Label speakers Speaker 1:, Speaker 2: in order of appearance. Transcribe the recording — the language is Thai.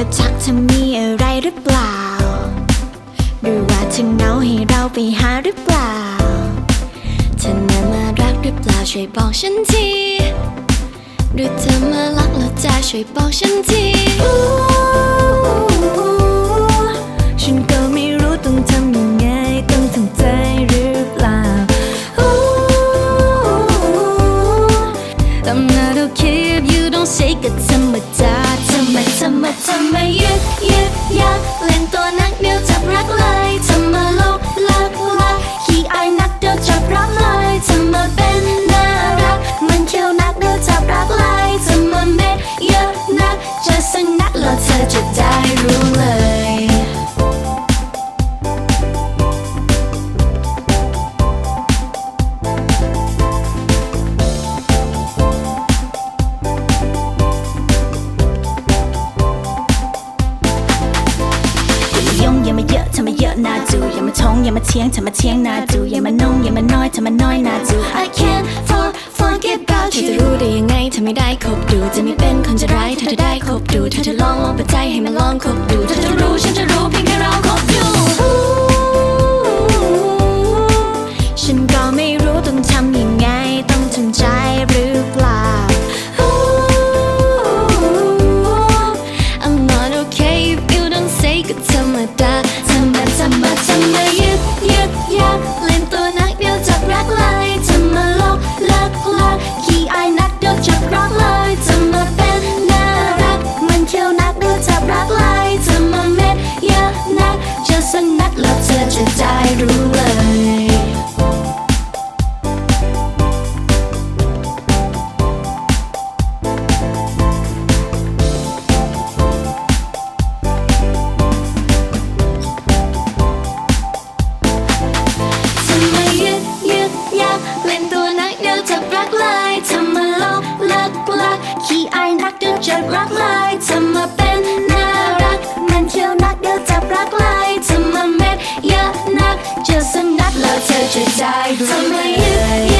Speaker 1: ก็ชักเธอมีอะไรหรือเปล่า หรือว่าเธอเหงาให้เราไปหาหรือเปล่า เธอนั้นมารักหรือเปล่าช่วยบอกฉันที หรือเธอมารักแล้วจะช่วยบอกฉันที นาจูอย่ามาชงอย่ามาเชียงฉันมาเชียงนาจูอย่ามานุ่งอย่ามาน้อยฉันมาน้อยนาจู I can't for forget about you เธอจะรู้ได้ยังไงเธอไม่ได้คบดูจะไม่เป็นคนจะร้ายเธอจะได้คบดูเธอจะลองลองปัจจัยให้มันลองคบดูเธอจะรู้ฉันจะรู้เพียงแค่เราคบดูฉัอยู่ I'm not okay if you don't say ก็ธรรมดา สักนัดแล้วเธอจะได้รู้เลย listen, not love, touch, or die. From me you, you.